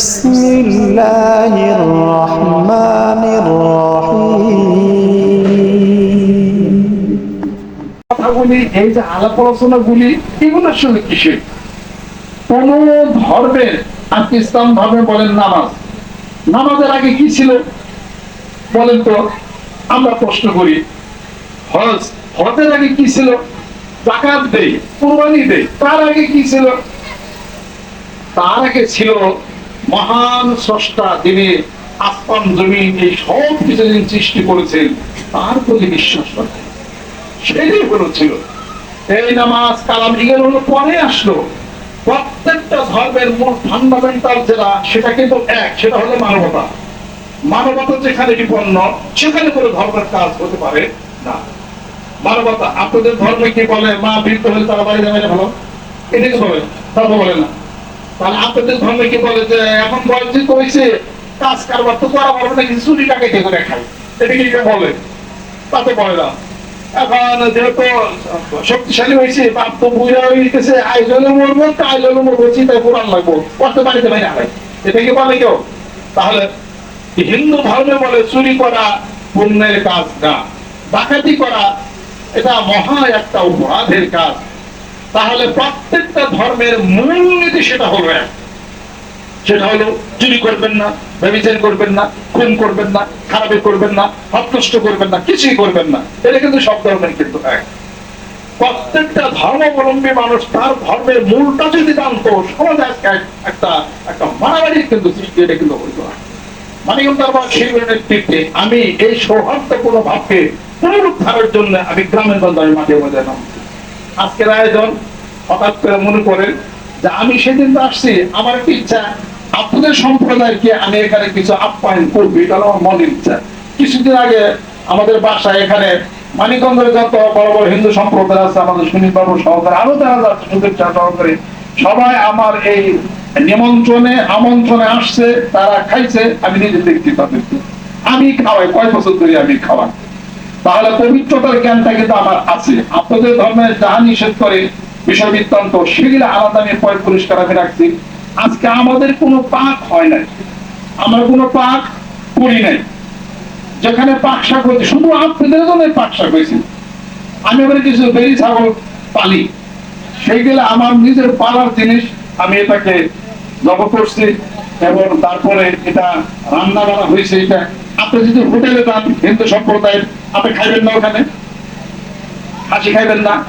بسم الله الرحمن الرحيم কথাগুলি এই যে আলাপ আলোচনা গুলি এগুলো আসলে কিসের কোন ধর্মের আপনি ইসলাম ধর্মে বলেন নামাজ নামাজের আগে কি ছিল বলেন তো আমরা প্রশ্ন করি হজ হজের আগে কি ছিল জাকাত দেই কুরবানি দেই তার আগে কি ছিল তার আগে ছিল মহান স্রষ্টা যিনি আসমান, জমিন, এই সব কিছু যিনি সৃষ্টি করেছেন, তার প্রতি বিশ্বাস রাখেন সেটাই হলো ছিল। এই নামাজ কালাম এগুলো হলো পরে আসলো। প্রত্যেকটা ধর্মের মূল ফান্ডামেন্টাল যেটা, সেটা কিন্তু এক, সেটা হলো মানবতা। মানবতা যেখানে বিপন্ন, সেখানে কোনো ধর্মের কাজ হতে পারে না। মানবতা, আপনাদের ধর্মে কি বলে, মা বৃদ্ধ হলে তারা বাড়ি যাবে ভালো এটাকে বলে, তারা বলে না। তাহলে আপনাদের ধর্মে কি বলে যে, এখন বয়সিত হয়েছে কাজ কারবার তো করা পারবে না চুরি করে খাই এটা কি বলে? তাতে বলে না। এখন যেহেতু শক্তিশালী হয়েছে বাপ তো বুঝা গেছে আইজলে আইজলে মরবো, চিন্তায় লাগবো এটা কি বলে কেউ? তাহলে হিন্দু ধর্মে বলে চুরি করা পুণ্যের কাজ না, ডাকাতি করা, এটা মহা একটা অপরাধের কাজ। তাহলে প্রত্যেকটা ধর্মের মূল নীতি সেটা হলো এক সেটা হলো, চুরি করবেন না ব্যবচার করবেন না, খুন করবেন না, খারাপি করবেন না হত্যষ্ট করবেন না, কিছুই করবেন না। এটা কিন্তু সব ধর্মের কিন্তু এক। প্রত্যেকটা ধর্মাবলম্বী মানুষ তার ধর্মের মূলটা যদি জানতো সমাজে আজকে নেতৃত্বে আমি এই সৌহার্দ্যপূর্ণ ভাবকে পুনরুদ্ধারের জন্য আমি গ্রামের গঞ্জে আমি মাঠে মধ্যে নামছি। আজকের আয়োজন হঠাৎ করে মনে করেন যে আমি সেদিন তো আসছি, আমার একটা ইচ্ছা, আপনাদের সম্প্রদায়কে আমি এখানে কিছু আপ্যায়ন করব, এটা আমার মনের ইচ্ছা। কিছুদিন আগে আমাদের বাসায় এখানে মানিকগঞ্জের যত বড় বড় হিন্দু সম্প্রদায় আছে, আমাদের সুনীল বাবু সহকারে, আরও যারা যাচ্ছে শুভেচ্ছা সহকারে, সবাই আমার এই নিমন্ত্রণে, আমন্ত্রণে আসছে, তারা খাইছে, আমি নিজে দেখছি তাদেরকে। আমি খাওয়াই কয় বছর ধরে আমি খাওয়াই। তাহলে পবিত্রতার জ্ঞানটা কিন্তু আমার আছে। আপনাদের ধর্মে যাহা নিষেধ করে, বিষয় বৃত্তান্ত, সেগুলো আলাদা আমি পয় পরিষ্কার আমি রাখছি। আজকে আমাদের কোনো পাক হয় নাই। আমরা কোনো পাক করি নাই। যেখানে পাক শাক হয়েছে, শুধু আপনাদের জন্য পাক শাক হয়েছে। আমি এবারে কিছু বেরি ছাগল পালি। সেইগুলো আমার নিজের পালার জিনিস, আমি এটাকে জব করছি। এবং তারপরে এটা রান্না বান্না হয়েছে এটা। আপনি যদি হোটেলে যান, হিন্দু সম্প্রদায়ের, আপনি খাইবেন না ওখানে? হাসি খাইবেন না,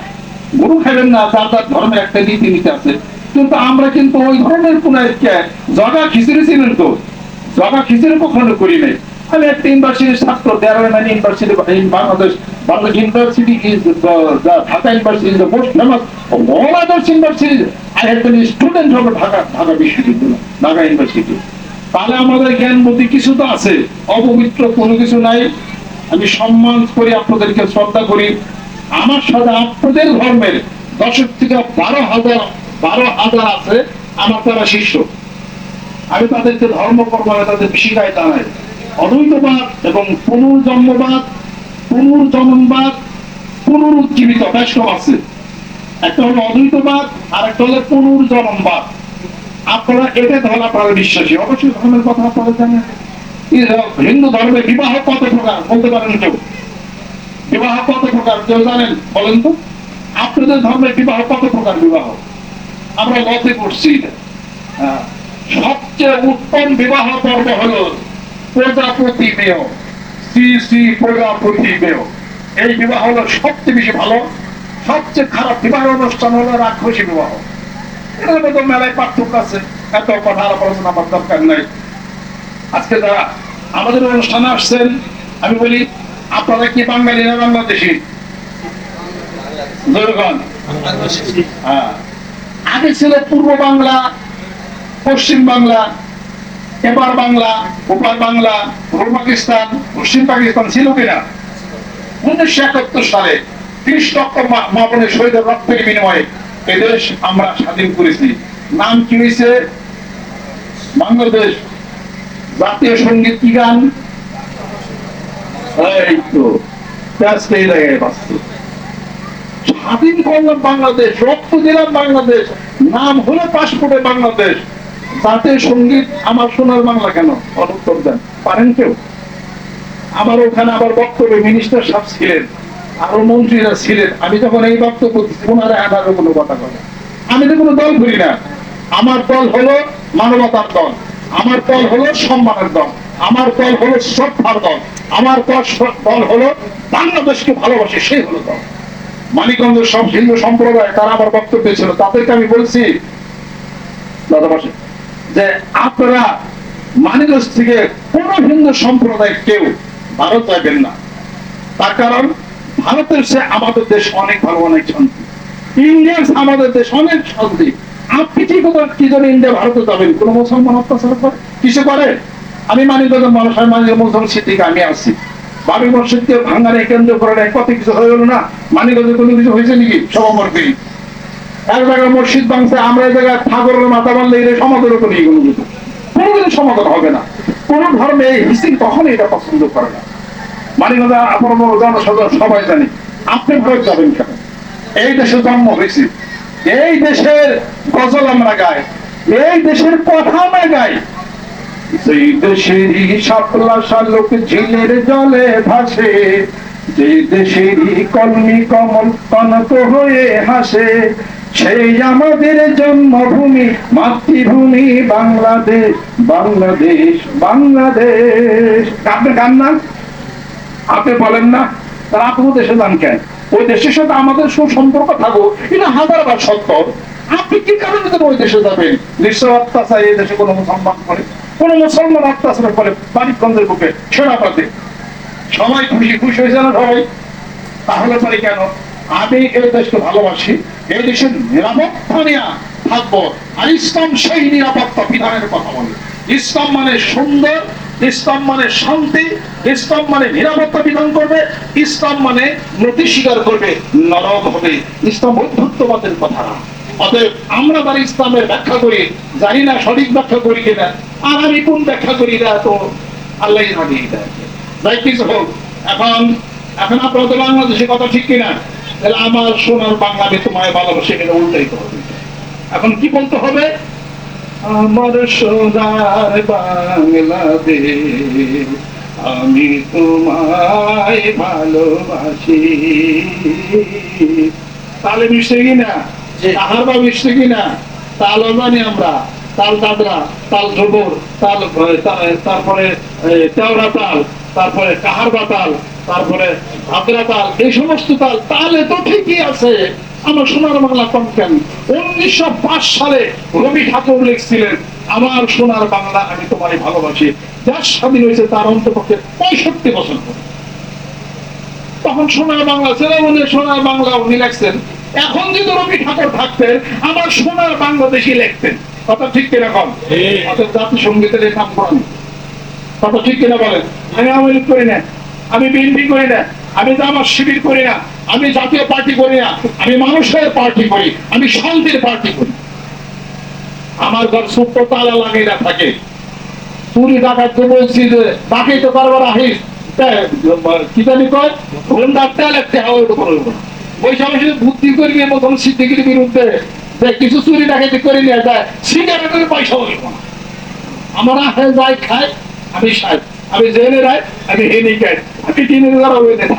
গরু খাইবেন না তার তার ধর্মের একটা নীতি নীতি আছে। কিন্তু আমরা কিন্তু ওই ধরনের কোন জগা খিচুড়ি ছিলেন তো। জগা খিচুড়ি কখনো করি নাই। আমি একটা ইউনিভার্সিটির ছাত্র দেয়ার মানে university in Bangladesh Bangladesh university is Dhaka university is the most famous all others university I have been student of Dhaka Dhaka বিশ্ববিদ্যালয় ঢাকা ইউনিভার্সিটি তাহলে আমাদের জ্ঞান বুদ্ধি কিছু তো আছে। অপবিত্র কোনো কিছু নাই। আমি সম্মান করি, আপনাদেরকে শ্রদ্ধা করি। আমার সাথে আপনাদের ধর্মের দশক থেকে বারো হাজার বারো হাজার আছে আমার তারা শিষ্য। আমি তাদেরকে ধর্ম কর্মে তাদের শিখায় জানাই। অদ্বৈতবাদ এবং পুনর্জন্মবাদ পুনর্জন্মবাদ, পুনরুজ্জীবিত, বৈষ্ণব আছে। একটা হলো অদ্বৈতবাদ আর একটা হলো পুনর্জন্মবাদ। আপনারা এটা ধরা আপনারা বিশ্বাসী। অবশ্যই ধর্মের কথা আপনারা জানেন। হিন্দু ধর্মে বিবাহ কত প্রকার? বলতে পারেন কেউ? বিবাহ কত প্রকার? কেউ জানেন? বলেন তো। আপনাদের ধর্মে বিবাহ কত প্রকার বিবাহ? আমরা লতে করছি হ্যাঁ। সবচেয়ে উত্তম বিবাহ পর্ব হলো প্রজাপতি মেয়। শ্রী শ্রী প্রজাপতি মেয়। এই বিবাহ হলো সবচেয়ে বেশি ভালো সবচেয়ে খারাপ বিবাহ অনুষ্ঠান হলো রাক্ষসী বিবাহ। এটার মধ্যে মেলায় পার্থক্য আছে। এত কথা আলাপ আলোচনা আমার দরকার নাই। আজকে যারা আমাদের অনুষ্ঠানে আসছেন আমি বলি আপনারা কি বাঙালি না বাংলাদেশি। হ্যাঁ। আগে ছিল পূর্ব বাংলা পশ্চিম বাংলা এবার বাংলা ওপার বাংলা, পূর্ব পাকিস্তান, পশ্চিম পাকিস্তান ছিল কিনা? উনিশশো একাত্তর সালে ত্রিশ লক্ষ মা- বোনের রক্তের বিনিময়ে এদেশ আমরা স্বাধীন করেছি। নাম কি হয়েছে বাংলাদেশ জাতীয় সংগীত কি গান? স্বাধীন করলাম বাংলাদেশ, রক্ত দিলাম বাংলাদেশ, নাম হলো পাসপোর্টে বাংলাদেশ। জাতীয় সংগীত আমার সোনার বাংলা কেন? অনুত্তর দেন। পারেন কেউ? আমার ওখানে আবার বক্তব্যে মিনিস্টার সাহেব ছিলেন, আরও মন্ত্রীরা ছিলেন। আমি যখন এই বক্তব্য দিচ্ছি, ওনারা আঠারো কোনো কথা বলে আমি তো কোনো দল করি না। আমার দল হলো মানবতার দল। আমার দল হলো সম্মানের দল। আমার দল হলো শ্রদ্ধার দল। আমার দল দল হলো বাংলাদেশকে ভালোবাসে, সেই হলো দল। মানিকগঞ্জের সব হিন্দু সম্প্রদায়, তারা আমার বক্তব্য ছিল। তাদেরকে আমি বলছি, দাদা যে আপনারা মানিকগঞ্জ থেকে কোন হিন্দু সম্প্রদায় কেউ ভারত যাবেন না। তার কারণ, ভারতের সে আমাদের দেশ অনেক ভালো, অনেক শান্তি। ইন্ডিয়ান আমাদের দেশ অনেক শান্তি। আপনি কি কি জন্য ইন্ডিয়া ভারতে যাবেন? কোন মুসলমান অত্যাচার করে? কিছু করে? আমি মানিকগঞ্জের মানুষ, আমি মুসলমান সিদ্দিকে, আমি আসছি বাবি মসজিদকে ভাঙারে কেন্দ্র করে কত কিছু হয়ে গেল না? মানিকগঞ্জে কোনো কিছু হয়েছে নাকি? সভাপতি এক জায়গায় মসজিদ ভাঙছে, আমরা এই জায়গায় ঠাকুরের মাথা মারলে এটা সমাজের উপরে কিছু কোনোদিন সমাধান হবে না। কোন ধর্মে হিসিং কখনোই এটা পছন্দ করে না। মানিকগঞ্জ আপনার জনসাধারণ, সবাই জানি, আপনি ভয় যাবেন কেন? এই দেশে জন্ম হয়েছে। এই দেশের গজল আমরা গাই। এই দেশের কথা আমরা গাই। সেই দেশেরই শাপলা শালুক ঝিলের জলে ভাসে যে দেশেরই কলমি কমল কনক হয়ে হাসে সেই আমাদের জন্মভূমি, মাতৃভূমি বাংলাদেশ বাংলাদেশ বাংলাদেশ। আপনি গান না? আপনি বলেন না? আপনি দেশে যান কেন? ওই দেশের সাথে আমাদের সুসম্পর্ক থাকো, এটা হাজার বার সত্য। আপনি কি কারণে তো ওই দেশে যাবেন? নিশ্চয় অত্যাচার এই দেশে কোনো মুসলমান করে, কোন মুসলমান অত্যাচার করে বাড়িগঞ্জের বুকে সেনাপাতে। সবাই খুশি খুশি হয়েছে না সবাই? তাহলে পরে কেন? আমি এই দেশকে ভালোবাসি, এই দেশের নিরাপত্তা নিয়ে থাকব। আর ইসলাম সেই নিরাপত্তা বিধানের কথা বলে। ইসলাম মানে সুন্দর, ইসলাম মানে শান্তি, ইসলাম মানে নিরাপত্তা বিধান করবে, ইসলাম মানে নতি স্বীকার করবে নরম হবে। ইসলাম বৌদ্ধত্ববাদের কথা। অতএব আমরা তার ইসলামের ব্যাখ্যা করি, জানি না সঠিক ব্যাখ্যা করি কিনা, আর আমি কোন ব্যাখ্যা করি না তো আল্লাহ জানিয়ে দেয় যাই কিছু হোক এখন এখন আপনার তো বাংলাদেশের কথা ঠিক কিনা? তাহলে আমার সোনার বাংলা আমি তোমায় ভালোবাসে এটা উল্টাইতে হবে এখন কি বলতে হবে? আমার সোনার বাংলাদেশ আমি তোমায় ভালোবাসি। তালে মিশে কিনা আহার বা মিশছে কিনা তাল জানি আমরা তাল দাদরা তাল ঝোবর তাল তারপরে তেওরা তাল তারপরে কাহার বা তাল তারপরে ভাদ্রা তাল এই সমস্ত তাল তালে তো ঠিকই আছে। আমার সোনার বাংলা কম উনিশশো পাঁচ সালে রবি ঠাকুর লিখছিলেন আমার সোনার বাংলা আমি তোমায় ভালোবাসি। যার স্বাধীন হয়েছে তার অন্তপক্ষে পঁয়ষট্টি বছর তখন সোনার বাংলা ছেলে মনে সোনার বাংলা উনি লেখছেন এখন যদি রবি ঠাকুর থাকতেন আমার সোনার বাংলাদেশি লিখতেন। কথা ঠিক কিনা কম অর্থাৎ জাতি এই নাম করেন কথা ঠিক কিনা বলেন? আমি আওয়ামী লীগ করি না। আমি বিএনপি করি না, আমি জামাত শিবির করি না, আমি জাতীয় পার্টি করি না, আমি মানুষের পার্টি করি, আমি শান্তির পার্টি করি। আমার ঘর ছোট্ট তালা লাগিয়ে না থাকে। চুরি ডাকাত বলছি যে, বাকি তো কারবার আহিস। কি জানি কয়? ঘণ্টার তেল একটা হাওয়া তো করব বৈশা বসে বুদ্ধি করবি মতন সিদ্দিকির বিরুদ্ধে কিছু চুরি ডাকাতি করে নিয়ে যায় সিগারেটের পয়সা বলব না আমার যাই খায় আমি সাহেব আমি জেনে রাই আমি হেনি খাই আমি দিনের থাকি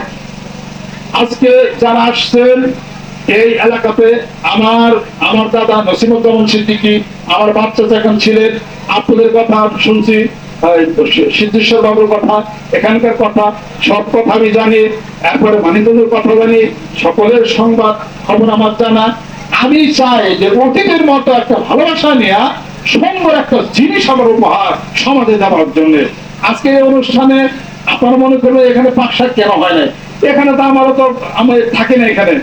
আজকে যারা আসছেন এই এলাকাতে, আমার আমার দাদা নসিমুদ্দমন সিদ্দিকি, আমার বাচ্চা যখন ছিলেন, আপনাদের কথা শুনছি সিদ্ধেশ্বর বাবুর কথা, এখানকার কথা, সব কথা আমি জানি, এরপরে মানিকগঞ্জের কথা জানি, সকলের সংবাদ, খবর আমার জানা। আমি চাই যে অতীতের মতো একটা ভালোবাসা নিয়ে সুন্দর একটা জিনিস আমার উপহার সমাজে দেওয়ার জন্য। আজকে অনুষ্ঠানে আপনারা মনে করবে এখানে পাকশাক কেন হয় না এখানে তো আমারও তো আমি থাকি না এখানে।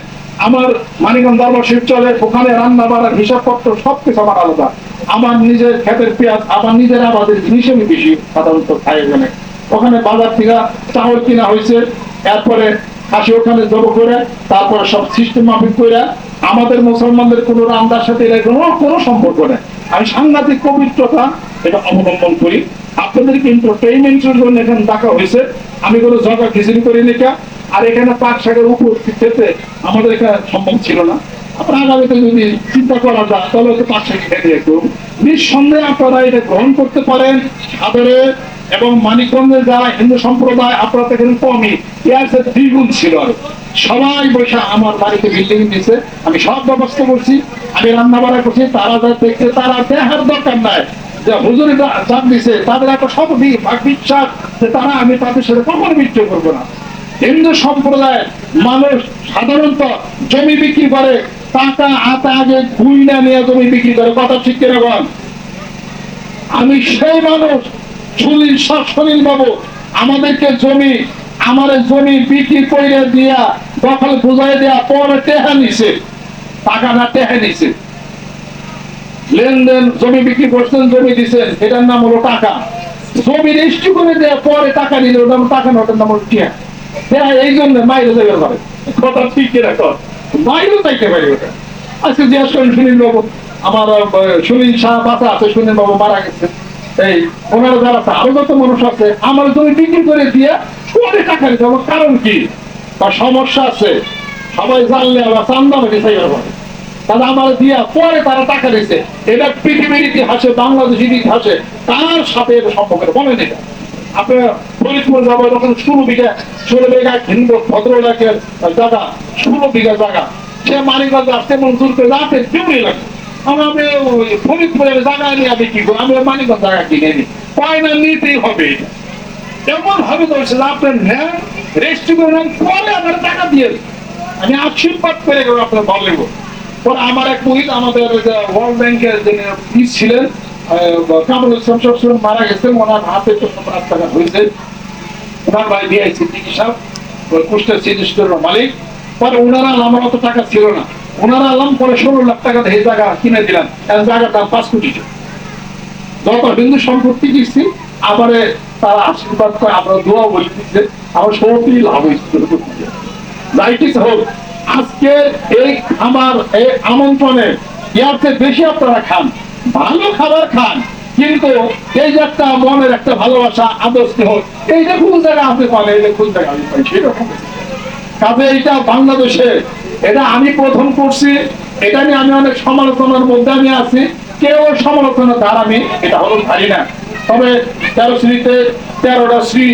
আমার মানিকগঞ্জ দরবার শিব চলে, ওখানে রান্না, বাড়ার হিসাবপত্র সবকিছু আমার আলাদা। আমার নিজের ক্ষেতের পেঁয়াজ, আমার নিজের আবাদের জিনিস আমি বেশি সাধারণত খাই এখানে। ওখানে বাজার থেকে চাউল কিনা হয়েছে, এরপরে খাসি ওখানে জব করে, তারপরে সব সিস্টেম মাফিক করে। আমাদের মুসলমানদের কোনো রান্নার সাথে এর কোনো কোনো সম্পর্ক নেই। আমি সাংঘাতিক পবিত্রতা এটা অবলম্বন করি। আমি কোনো জগা খিচুড়ি করি আর এখানে শাকের আমাদের এখানে সম্ভব ছিল না। এবং মানিকগঞ্জের যারা হিন্দু সম্প্রদায়, আপনারা কমই। দ্বিগুণ ছিল। সবাই বসে আমার বাড়িতে বিল্ডিং দিছে আমি সব ব্যবস্থা করছি, আমি রান্না বাড়া করছি, তারা যা দেখছে, তারা দেখার দরকার নাই। যে চাপ দিছে, তাদের একটা বিশ্বাস যে তারা আমি তাদের সাথে কখনো বিদ্রোহ করব না। হিন্দু সম্প্রদায়ের মানুষ সাধারণত জমি বিক্রি করে, টাকা হাতে আগে গুইনা নিয়ে জমি বিক্রি করে, কথা ঠিক আমি সেই মানুষ, সুনীল সুনীল বাবু, আমাদেরকে জমি, আমার জমি বিক্রি করে দিয়া দখল বুঝাই দেয়া পরে টেহা নিছে। টাকাটা টেহা নিছে। লেনদেন, জমি বিক্রি করছেন, জমি দিছেন, এটার নাম হলো টাকা। জমি রেজিস্ট্রি করে দেওয়া পরে টাকা ওটার নাম টাকা নোটের নাম হলো টিয়া। হ্যাঁ এই জন্য মাইরে যাবে পারে। কথা ঠিক কিনা মাইরে চাইতে পারি ওটা। আজকে জিজ্ঞাসা করেন সুনীল বাবু, আমার সুনীল শাহ বাসা আছে, সুনীল বাবু মারা গেছে। এই, ওনারা যারা আরও যত মানুষ আছে, আমার জমি বিক্রি করে দিয়ে পরে টাকা হবে। কারণ কি? বা সমস্যা আছে। সবাই জানলে আবার চান্দা মেরে চাইবার তারা আমার দিয়া পরে তারা টাকা দিচ্ছে এটা পৃথিবীর ইতিহাসে, বাংলাদেশের ইতিহাসে তার সাথে এটা সম্পর্কের বলেন ষোলো বিঘা নিয়ে কি আমি কিনে নিই। পায়না নিতেই হবে আপনার আমার টাকা দিয়ে। আমি করে আপনার আমার এক আমাদের ওয়ার্ল্ড ব্যাংকের যিনি ছিলেন কামরুল ইসলাম মারা গেছেন ওনার হাতে সব রাস্তাঘাট হয়েছে। ওনার ভাই কুষ্টের মালিক। পরে ওনারা আমার অত টাকা ছিল না। ওনারা আলাম পরে ষোলো লাখ টাকা এই জায়গা কিনে দিলাম। এই জায়গার দাম পাঁচ কোটি যত হিন্দু সম্পত্তি কিনছি আবার তারা আশীর্বাদ করে আমরা দোয়া বলে দিচ্ছে আমার সত্যি লাভ হয়েছে। যাই হোক আজকে এই আমার এই আমন্ত্রণে ইয়ার চেয়ে বেশি আপনারা খান। ভালো খাবার খান। কিন্তু এই যে একটা মনের একটা ভালোবাসা আদর্শ হোক যে কোন জায়গা আপনি পান যে কোন জায়গা আমি পাই কাজে এটা বাংলাদেশে, এটা আমি প্রথম করছি, এটা নিয়ে আমি অনেক সমালোচনার মধ্যে আমি আছি। কেউ সমালোচনা দ্বার আমি, এটা হলো পারি না। তবে তেরো শ্রীতে, তেরোটা শ্রী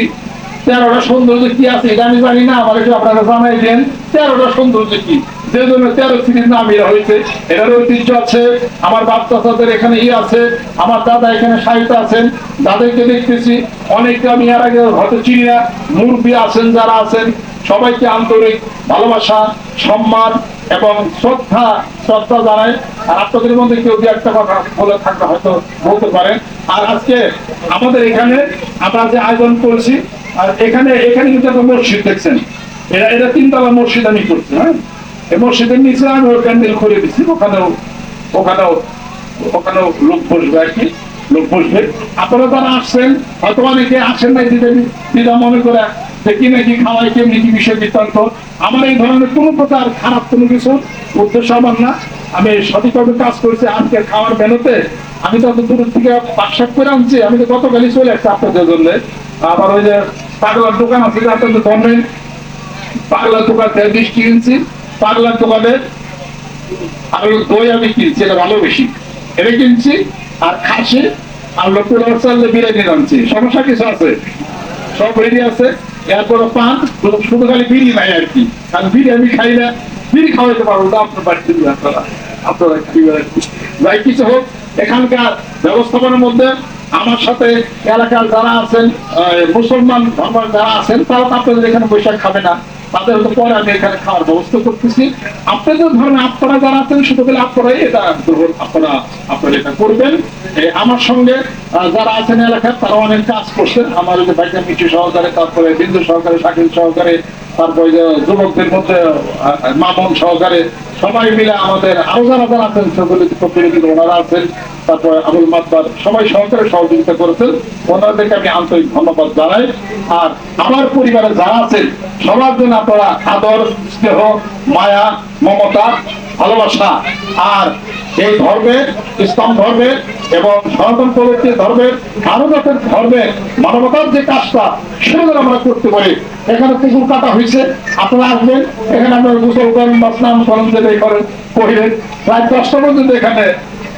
তেরোটা সৌন্দর্য কি আছে এটা আমি জানি না, আমার একটু আপনারা জানাই দেন। তেরোটা সৌন্দর্য কি? যে জন্য তেরো শ্রীর নাম এরা হয়েছে। এটার ঐতিহ্য আছে, আমার বাচ্চাদের এখানে ই আছে, আমার দাদা এখানে সাহিত্য আছেন। তাদেরকে দেখতেছি অনেককে আমি এর আগে হয়তো চিনি না, মুরব্বী আছেন, যারা আছেন, সবাইকে আন্তরিক ভালোবাসা, সম্মান এবং শ্রদ্ধা শ্রদ্ধা জানাই। আর আপনাদের মধ্যে কেউ দু একটা কথা বলে থাকলে হয়তো বলতে পারেন। আর আজকে আমাদের এখানে আমরা যে আয়োজন করেছি আর এখানে এখানে কিন্তু একটা মসজিদ দেখছেন। এটা এটা তিনতলা মসজিদ আমি করছি হ্যাঁ? এই মসজিদের নিচে আমি ওই প্যান্ডেল করে দিচ্ছি ওখানেও ওখানেও ওখানেও লোক বসবে আর কি, লোক বসবে। আপনারা যারা আসছেন হয়তো অনেকে আসেন নাই, দিদা দিদা মনে করে কি নাকি খাওয়াই কেমনি কি বিষয় বৃত্তান্ত আমার এই ধরনের কোনো প্রকার খারাপ কোনো কিছু উদ্দেশ্য আমার না। আমি সঠিকভাবে কাজ করেছি আজকে খাওয়ার মেনুতে। আমি তো অত দূর থেকে পাকশাক করে আনছি, আমি তো গতকালই চলে আসছি আপনাদের জন্য। আবার ওই যে পাগলার দোকান আছে আপনাদের ধরনের পাগলার কিনছি। পাগলার দোকানে আর হলো দই আমি কিনছি, এটা ভালো বেশি এটা কিনছি, আর খাসি, আর চাললে বিরিয়ানি আনছি। সমস্যা কিছু আছে? সব রেডি আছে। এরপর পান, শুধু- খালি বিড়ি নাই আর কি। কারণ বিড়ি আমি খাই না। বিড়ি খাওয়াইতে পারব না, আপনার বাড়িতে আপনারা আপনারা। যাই কিছু হোক, এখানকার ব্যবস্থাপনার মধ্যে আমার সাথে এলাকার যারা আছেন মুসলমান ধর্মের যারা আছেন, তারা তো আপনাদের এখানে বৈশাখ খাবে না। তাদের তো পরে আমি এখানে খাওয়ার ব্যবস্থা করতেছি। আপনাদের ধরেন আপনারা যারা আছেন শুধু বলে আপনারাই এটা গ্রহণ আপনারা আপনারা এটা করবেন। আমার সঙ্গে যারা আছেন এলাকার, তারা অনেক কাজ করছেন। আমার ভাইজান মিঠু সহকারে, তারপরে বিন্দু সহকারে, শাকিল সহকারে তারপরে যুবকদের মধ্যে মামন সহকারে সবাই মিলে আমাদের আরও যারা যারা আছেন সকলের ওনারা আছেন, তারপরে আবুল মাতবার সবাই সহকারে সহযোগিতা করেছেন। ওনাদেরকে আমি আন্তরিক ধন্যবাদ জানাই। আর আমার পরিবারে যারা আছেন, সবার জন্য আপনারা আদর, স্নেহ, মায়া, মমতা ভালোবাসা আর এই ধর্মের ইসলাম ধর্মের এবং সনাতন পদ্ধতি ধর্মের মানবতার ধর্মের মানবতার যে কাজটা যেন আমরা করতে পারি। এখানে পুকুর কাটা হয়েছে আপনারা আসবেন। এখানে আপনারা গোসল করেন বা স্নান করেন যেটাই করেন কহিলেন রাত দশটা পর্যন্ত এখানে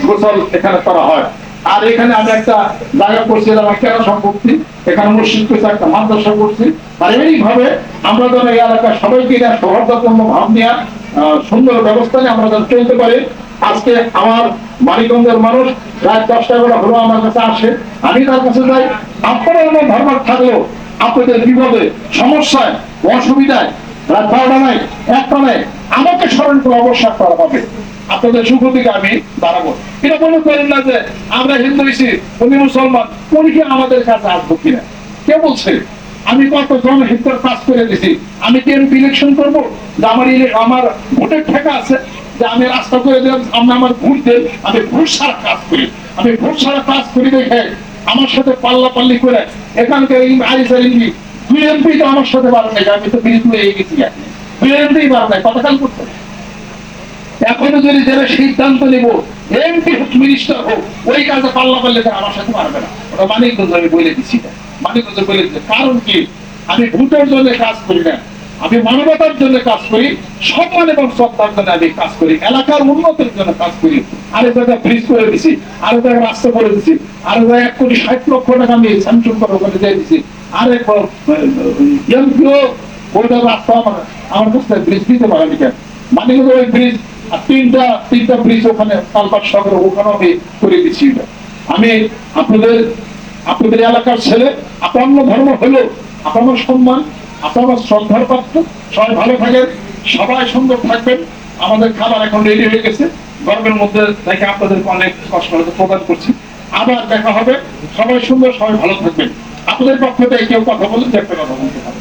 গোসল এখানে করা হয়। আর এখানে আমি একটা জায়গা করছিলাম আমার কেন সম্পত্তি। এখানে মসজিদ করছি একটা মাদ্রাসা করছি। আর এইভাবে আমরা যেন এই এলাকার সবাইকে সৌহার্দ্যপূর্ণ ভাব আহ, সুন্দর ব্যবস্থা নিয়ে আমরা চলতে পারি। আজকে আমার মানিকগঞ্জের মানুষ রাত দশটা বেলা, হলো, আমার কাছে আসে। আমি তার কাছে যাই। আপনারা এমন ধর্ম থাকলেও আপনাদের বিপদে, সমস্যায়, অসুবিধায়, রাত বারোটা নাই একটা নাই আমাকে স্মরণ করে অবশ্যই করা হবে। আপনাদের সুখ দিকে আমি দাঁড়াবো। এটা মনে করেন না যে, আমরা হিন্দু হয়েছি, উনি মুসলমান, উনি কি আমাদের কাছে আসব কিনা? কে বলছে? আমি কত জনহিতের কাজ করে দিছি? আমি কি এমপি ইলেকশন করব? আমার আমার ভোটের ঠেকা আছে, যে আমি রাস্তা করে দিলাম আপনি আমার ভোট দেন আমি ভোট সারা কাজ করি। আমি ভোট সারা কাজ করি দেখে আমার সাথে পাল্লা পাল্লি করে এখানকার আইসার ইংলি দুই এমপি তো আমার সাথে বাড়া নাই, আমি তো বিরুদ্ধে হয়ে গেছি দুই এমপি বাড়া নাই, কতকাল করতে এখনও যদি যারা সিদ্ধান্ত নিব, এমপি হোক, মিনিস্টার হোক, ওই কাজে পাল্লা পাল্লে আমার সাথে পারবে না। ওটা মানিকগঞ্জ আমি বলে দিচ্ছি না। মানিকগঞ্জ বলে দিচ্ছি কারণ কি? আমি ভোটের জন্য কাজ করি না। আমি মানবতার জন্য কাজ করি, সম্মান এবং শ্রদ্ধার জন্য আমি কাজ করি, এলাকার উন্নতির জন্য কাজ করি। আরেক জায়গায় ব্রিজ করে দিছি আরেক জায়গায় রাস্তা করে দিছি আরেক জায়গায় এক কোটি ষাট লক্ষ টাকা আমি স্যাংশন করে ওখানে দিয়ে দিছি। আরেক এমপিও রাস্তা আমার আমার কাছে ব্রিজ দিতে পারে আমি কেন? মানিকগঞ্জ ওই ব্রিজ আর তিনটা তিনটা ব্রিজ ওখানে কালপাট সাগর ওখানে আমি করে দিচ্ছি আমি আপনাদের আপনাদের এলাকার ছেলে, আপনার ধর্ম হলো আপনার সম্মান, আপনার শ্রদ্ধার পাত্র। সবাই ভালো থাকেন, সবাই সুন্দর থাকবেন। আমাদের খাবার এখন রেডি হয়ে গেছে। গরমের মধ্যে দেখে আপনাদেরকে অনেক কষ্ট প্রদান করছি। আবার দেখা হবে। সবাই সুন্দর, সবাই ভালো থাকবেন। আপনাদের পক্ষ থেকে কেউ কথা বললে দেখতে কথা বলতে পারেন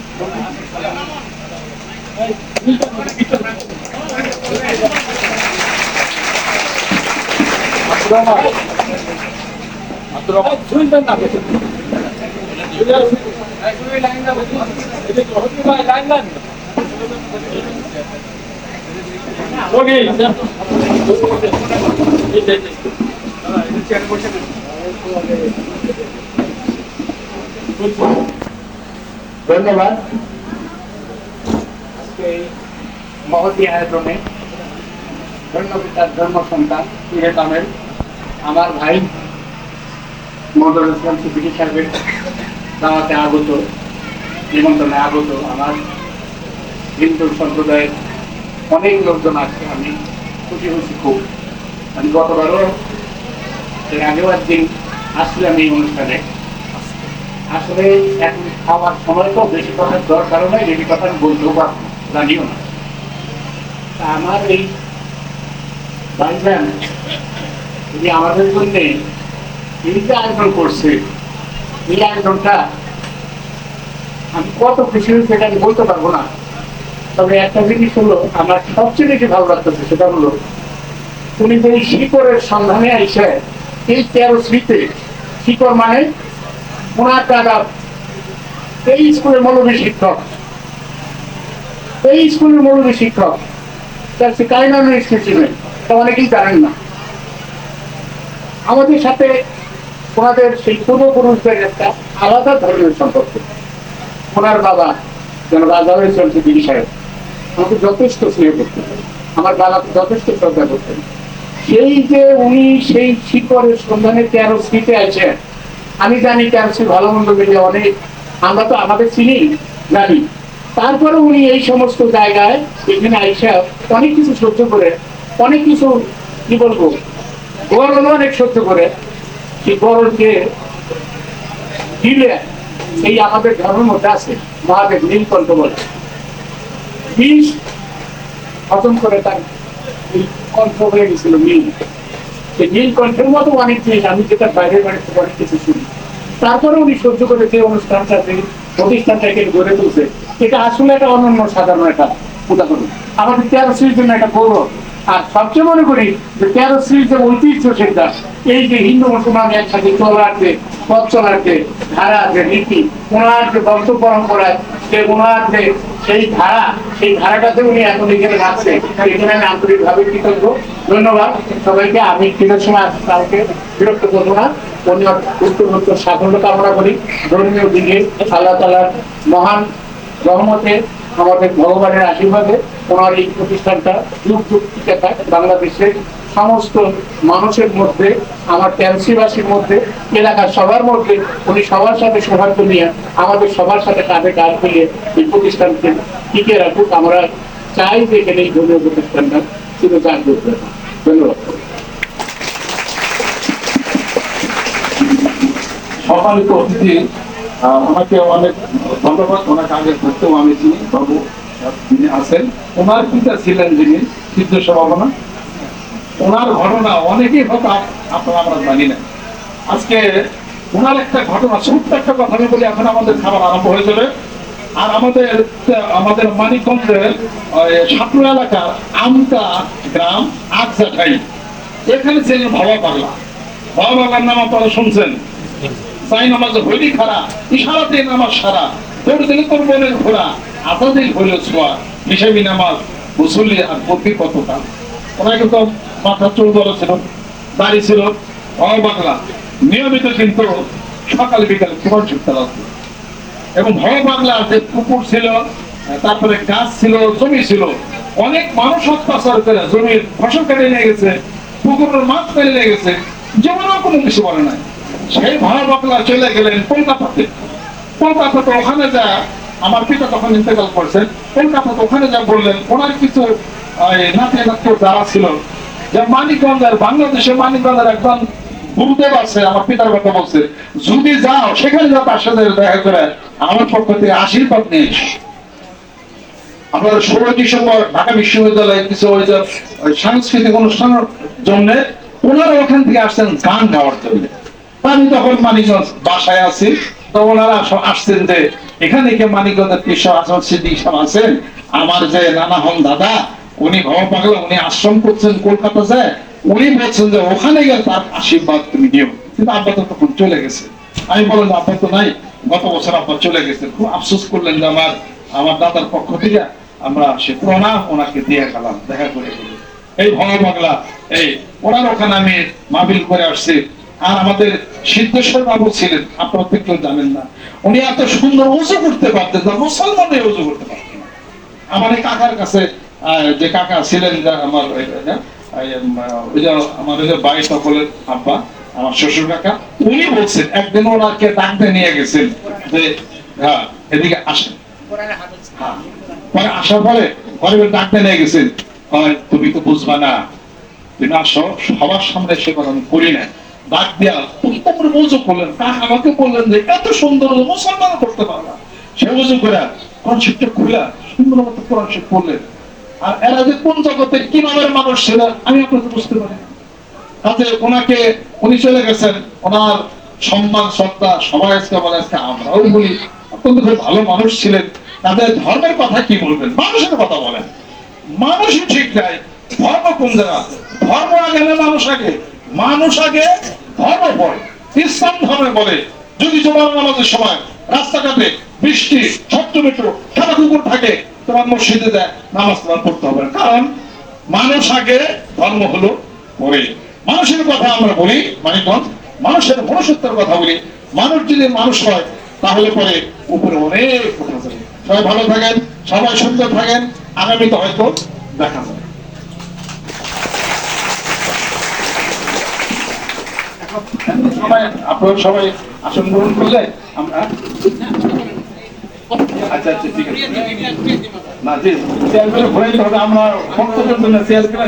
ধন্যবাদ। আজকে মহতি আয়োজনে ধন্যপিতার ধর্ম সন্তান আমার ভাই আমার সম্প্রদায়ের অনেক লোকজন আছে আমি খুশি হয়েছি খুব। আমি গতবারও এর আগেও একদিন আসছিলাম এই অনুষ্ঠানে। আসলে এখন খাওয়ার সময় বেশি কথার দরকার নয় বেশি কথা জানিও তা আমার এই ভাইজান তিনি আমাদের জন্য এই আয়োজন করছে। এই আয়োজনটা আমি কত আমি বলতে পারব না। তবে একটা জিনিস হলো, আমার সবচেয়ে বেশি ভালো লাগতেছে, সেটা হলো যে সন্ধানে আইসে এই তেরো শিকড় মানে ওনার এই স্কুলের মৌলবী শিক্ষক। এই স্কুলের মৌলবী শিক্ষক, তার সে স্কুল ছিলেন তা অনেকেই জানেন না। আমাদের সাথে ওনাদের সেই পূর্বপুরুষদের একটা আলাদা ধরনের সম্পর্ক। ওনার বাবা যেন রাজা হয়েছেন দিদি সাহেব, আমাকে যথেষ্ট স্নেহ করতেন। আমার বাবাকে যথেষ্ট শ্রদ্ধা করতেন। সেই যে উনি সেই শিকড়ের সন্ধানে তেরো স্মৃতি আছেন, আমি জানি তেরো শ্রী ভালো মন্দ মিলে অনেক, আমরা তো আমাদের চিনি জানি। তারপরে উনি এই সমস্ত জায়গায় এখানে আইসা অনেক কিছু সহ্য করে, অনেক কিছু, কি বলব গরম অনেক সহ্য করে সেই গরমকে দিলে এই আমাদের ধর্মের মধ্যে আছে, মহাদেব নীলকণ্ঠ বলে। বিষ হজম করে তার কণ্ঠ হয়ে গেছিল নীল। সেই নীলকণ্ঠের মতো অনেক জিনিস, আমি যেটা বাইরের বাড়িতে অনেক কিছু শুনি। তারপরে উনি সহ্য করে যে অনুষ্ঠানটা, যে প্রতিষ্ঠানটাকে গড়ে তুলছে, এটা আসলে একটা অনন্য সাধারণ একটা উদাহরণ। আমাদের তেরো শ্রীর জন্য একটা গৌরব। আর সবচেয়ে মনে করি যে তেরো শ্রীর যে ঐতিহ্য সেটা, এই যে হিন্দু মুসলমান একসাথে চলার যে পথ চলার ধারা যে নীতি, ওনার যে বংশ পরম্পরায় যে ওনার যে সেই ধারা, সেই ধারাটাতে উনি এখন এখানে রাখছে এখানে আমি আন্তরিকভাবে কৃতজ্ঞ। ধন্যবাদ সবাইকে। আমি কৃতজ্ঞ সময় কাউকে বিরক্ত করব না। অন্য উত্তর সাফল্য কামনা করি। ধর্মীয় দিকে আল্লাহ তালার মহান রহমতে, আমাদের ভগবানের আশীর্বাদে ওনার এই প্রতিষ্ঠানটা যুগ যুগ টিকে থাক। বাংলাদেশের সমস্ত মানুষের মধ্যে, আমার ট্যান্সিবাসীর মধ্যে, এলাকার সবার মধ্যে উনি সবার সাথে সৌহার্দ্য নিয়ে আমাদের সবার সাথে কাঁধে কাঁধ মিলিয়ে এই প্রতিষ্ঠানকে টিকে রাখুক। আমরা চাই যে এখানে এই ধর্মীয় প্রতিষ্ঠানটা শুধু জাগ্রত। ধন্যবাদ। সম্মানিত অতিথি ওনাকে অনেক ধন্যবাদ। ওনাকে আগে করতেও আমি চিনি, বাবু। আছেন। ওনার পিতা ছিলেন যিনি, সিদ্ধ সভাবনা ওনার ঘটনা অনেকেই আপনারা আমরা জানি না। আজকে ওনার একটা ঘটনা একটা কথা আমি বলি, এখন আমাদের খাবার আরম্ভ হয়ে যাবে। আর আমাদের আমাদের মানিকগঞ্জের সাপুর এলাকার আমতা গ্রাম আকজাঠাই। এখানে ছিলেন ভাবা পাগলা ভাবা পাগলার নাম আপনারা শুনছেন? সাই নামাজে হইলি খারা ইশারাতে নামাজ সারা তোর দিলে তোর আজাদিল হইল ছোঁয়া। হিসাবি নামাজ, মুসল্লি আর প্রতি কতটা? ওনাকে তো মাথা চুল বড় ছিল, দাড়ি ছিল বাংলা নিয়মিত কিন্তু সকাল, বিকাল কোরআন শিখতে লাগতো এবং ভয় বাংলা যে পুকুর ছিল, তারপরে গাছ ছিল, জমি ছিল, অনেক মানুষ অত্যাচার করে জমির ফসল কেটে নিয়ে গেছে, পুকুরের মাছ কেটে নিয়ে গেছে জীবনেও কোনো কিছু বলে নাই। সেই ভয় বাংলা চলে গেলেন কলকাতাতে। কলকাতাতে ওখানে যা আমার পিতা তখন ইন্তেকাল করছেন। কলকাতাতে ওখানে যা বললেন, ওনার কিছু নাতি নাতি যারা ছিল, যে মানিকগঞ্জের, বাংলাদেশের মানিকগঞ্জের একজন গুরুদেব আছে, আমার পিতার কথা বলছে, যদি যাও, সেখানে যাও, তার সাথে দেখা করে আমার পক্ষ থেকে আশীর্বাদ নিয়ে। আপনার ষোলো ডিসেম্বর ঢাকা বিশ্ববিদ্যালয়ে কিছু ওই যে সাংস্কৃতিক অনুষ্ঠানের জন্য ওনারা ওখান থেকে আসছেন গান গাওয়ার জন্য। আমি তখন মানিকগঞ্জ বাসায় আছি। ওনারা আসছেন যে, এখানে কে মানিকগঞ্জের কৃষ্ণ আসন সিদ্দিক সাহেব আছেন। আমার যে নানা হন দাদা, উনি ভব পাগলা, উনি আশ্রম করছেন কলকাতা যায় উনি বলছেন যে, ওখানে গেলে তার আশীর্বাদ তুমি নিও। কিন্তু আব্বা তো তখন চলে গেছে। আমি বললাম, আব্বা তো নাই। গত বছর আব্বা চলে গেছে। খুব আফসোস করলেন যে আমার আমার দাদার পক্ষ থেকে আমরা সে প্রণাম ওনাকে দিয়ে গেলাম। দেখা করে এই ভয় বাংলা এই, ওনার ওখানে আমি মাহবিল করে আসছি। আর আমাদের সিদ্ধেশ্বর বাবু ছিলেন, আপনারা তো কেউ জানেন না। উনি এত সুন্দর উজু করতে পারতেন না মুসলমানে উজু করতে পারতেন আমার কাকার কাছে যে কাকা ছিলেন আমার আমার সকলের আব্বা, আমার শ্বশুর কাকা, উনি বলছেন, একদিন ওনাকে ডাকতে নিয়ে গেছেন যে হ্যাঁ এদিকে আসেন। হ্যাঁ। পরে আসার পরে গরিবের ডাকতে নিয়ে গেছেন তুমি তো বুঝবা না, তুমি আসো, সবার সামনে সে কথা আমি করি না ডাক দিয়া তুমি তো করলেন। আমাকে বললেন যে, এত সুন্দর মুসলমান করতে পারবা সে করে খুলে সুন্দর মতো করলেন আর এরা যে কোন কি মানুষ ছিল, আমি আপনাকে বুঝতে পারি তাতে ওনাকে, উনি চলে গেছেন, ওনার সম্মান, শ্রদ্ধা সবাই আজকে বলে, আজকে আমরাও বলি অত্যন্ত খুব ভালো মানুষ ছিলেন। তাদের ধর্মের কথা কি বলবেন? মানুষের কথা বলেন। মানুষই ঠিক নাই, ধর্ম কোন জায়গা? ধর্ম আগে না মানুষ আগে? মানুষ আগে ধর্ম পরে ইসলাম ধর্মে বলে। যদি তোমার নামাজের সময় রাস্তাঘাটে বৃষ্টি কুকুর থাকে, তোমার মসজিদে দেয় নামাজ তোমার পড়তে হবে। কারণ মানুষ আগে ধর্ম হলো পরে। মানুষের কথা আমরা বলি মানিকগঞ্জ মানুষের মনুষ্যত্বের কথা বলি। মানুষ যদি মানুষ হয়, তাহলে পরে উপরে অনেক কথা সবাই ভালো থাকেন, সবাই সুন্দর থাকেন, আগামীতে হয়তো দেখা যাবে আপনারা সবাই আসন গ্রহণ করলে আমরা আচ্ছা আচ্ছা ঠিক আছে না জি চেয়ার করে ঘুরাইতে হবে আমরা ভক্তদের জন্য চেয়ার করে